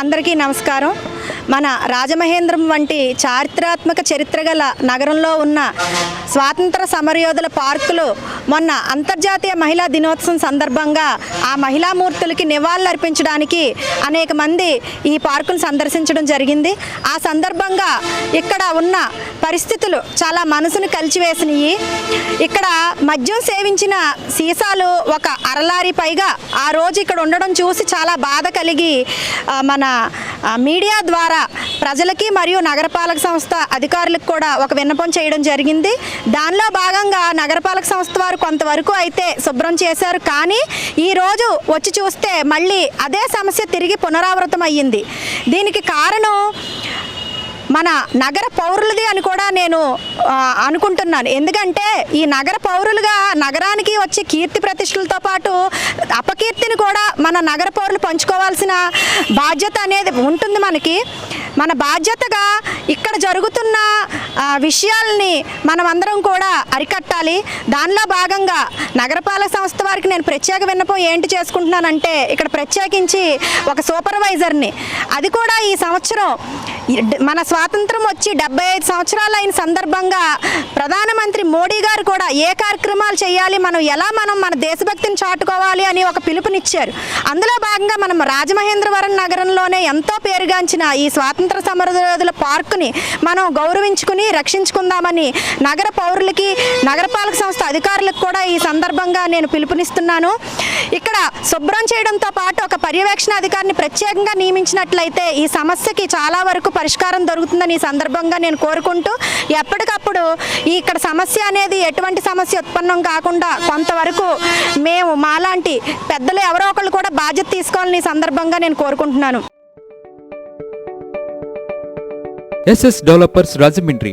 అందరికీ నమస్కారం. మన రాజమహేంద్రం వంటి చారిత్రాత్మక చరిత్ర గల నగరంలో ఉన్న స్వాతంత్ర సమరయోధుల పార్కులు మొన్న అంతర్జాతీయ మహిళా దినోత్సవం సందర్భంగా ఆ మహిళామూర్తులకి నివాళులర్పించడానికి అనేక మంది ఈ పార్కును సందర్శించడం జరిగింది. ఆ సందర్భంగా ఇక్కడ ఉన్న పరిస్థితులు చాలా మనసును కలిచివేసినాయి. ఇక్కడ మద్యం సేవించిన సీసాలు ఒక అరలారి పైగా ఆ రోజు ఇక్కడ ఉండడం చూసి చాలా బాధ కలిగి మన మీడియా ద్వారా ప్రజలకి మరియు నగరపాలక సంస్థ అధికారులకు కూడా ఒక విన్నపం చేయడం జరిగింది. దానిలో భాగంగా నగరపాలక సంస్థ వారు కొంతవరకు అయితే శుభ్రం చేశారు. కానీ ఈరోజు వచ్చి చూస్తే మళ్ళీ అదే సమస్య తిరిగి పునరావృతం అయ్యింది దీనికి కారణం మన నగర పౌరులది అని కూడా నేను అనుకుంటున్నాను. ఎందుకంటే ఈ నగర పౌరులుగా నగరానికి వచ్చే కీర్తి ప్రతిష్టలతో పాటు అపకీర్తిని కూడా మన నగర పౌరులు పంచుకోవాల్సిన బాధ్యత అనేది ఉంటుంది మనకి. మన బాధ్యతగా ఇక్కడ జరుగుతున్న విషయాల్ని మనమందరం కూడా అరికట్టాలి. దానిలో భాగంగా నగరపాలక సంస్థ వారికి నేను ప్రత్యేక విన్నపం ఏంటి చేసుకుంటున్నానంటే ఇక్కడ ప్రత్యేకించి ఒక సూపర్వైజర్ని. అది కూడా ఈ సంవత్సరం మన స్వాతంత్రం వచ్చి డెబ్బై ఐదు సంవత్సరాలు అయిన సందర్భంగా ప్రధానమంత్రి మోడీ గారు కూడా ఏ కార్యక్రమాలు చేయాలి మనం ఎలా మనం మన దేశభక్తిని చాటుకోవాలి అని ఒక పిలుపునిచ్చారు. అందులో భాగంగా మనం రాజమహేంద్రవరం నగరంలోనే ఎంతో పేరుగాంచిన ఈ స్వాతంత్ర సమరయోధుల పార్కుని మనం గౌరవించుకుని రక్షించుకుందామని నగర పౌరులకి నగరపాలక సంస్థ అధికారులకు కూడా ఈ సందర్భంగా నేను పిలుపునిస్తున్నాను. ఇక్కడ శుభ్రం చేయడంతో పాటు ఒక పర్యవేక్షణ అధికారిని ప్రత్యేకంగా నియమించినట్లయితే ఈ సమస్యకి చాలా వరకు పరిష్కారం దొరుకుతుందని ఈ సందర్భంగా నేను కోరుకుంటూ ఎప్పటికప్పుడు ఈ ఇక్కడ సమస్య అనేది ఎటువంటి సమస్య ఉత్పన్నం కాకుండా కొంతవరకు మేము మాలాంటి పెద్దలు ఎవరో ఒకళ్ళు కూడా బాధ్యత తీసుకోవాలని ఈ సందర్భంగా నేను కోరుకుంటున్నాను. S S developers Rajahmundry